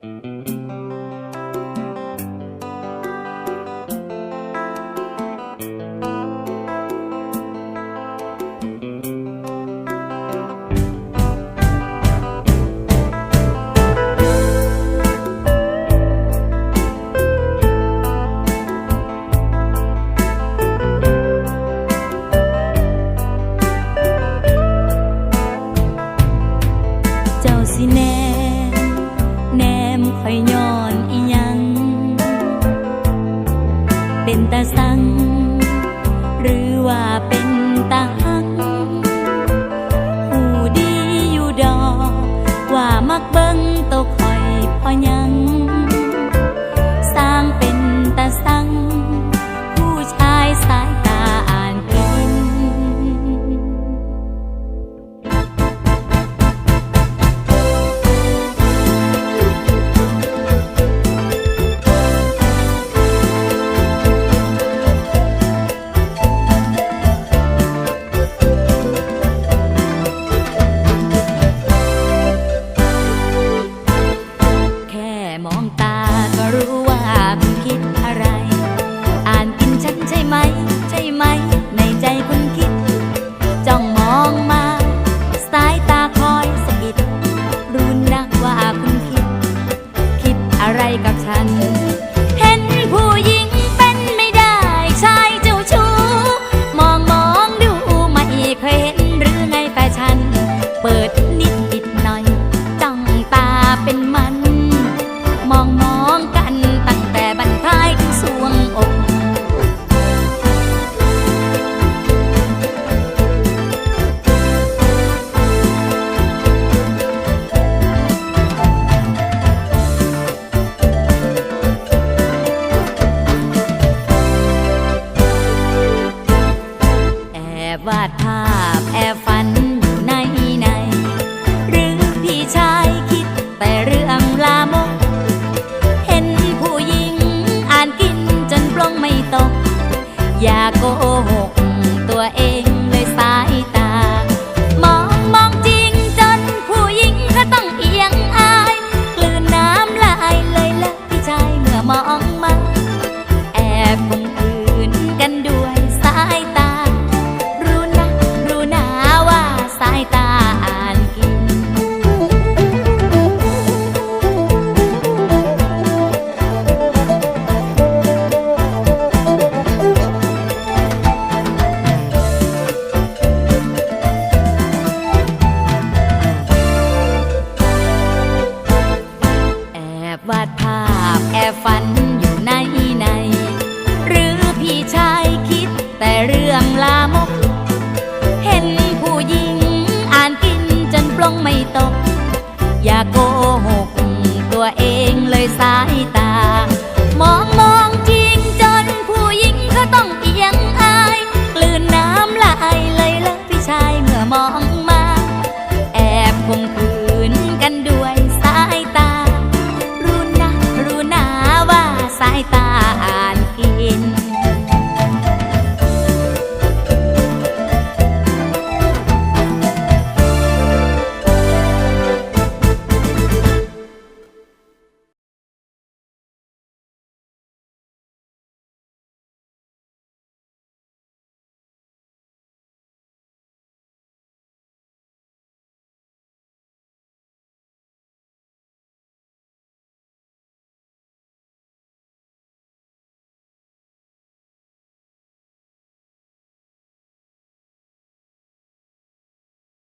เจ้า งตกคอยพอยัง มองตาก็รู้ว่าคุณคิดอะไร อ่านกินฉันใช่ไหม ใช่ไหม ในใจคุณคิด จ้องมองมา สายตาคอยสะกิด รู้นักว่าคุณคิด คิดอะไรกับฉัน เห็นผู้หญิงเป็นไม่ได้ชายเจ้าชู้ มองมองดูไม่เคยเห็นหรือไงแฟชั่น เปิด ตก อย่าโกหกตัวเอง วาดภาพแอบฝันอยู่ในใน หรือพี่ชายคิดแต่เรื่องลามก เห็นผู้หญิงอ่านกินจนปลงไม่ตก อย่าโกหกตัวเองเลยสายตา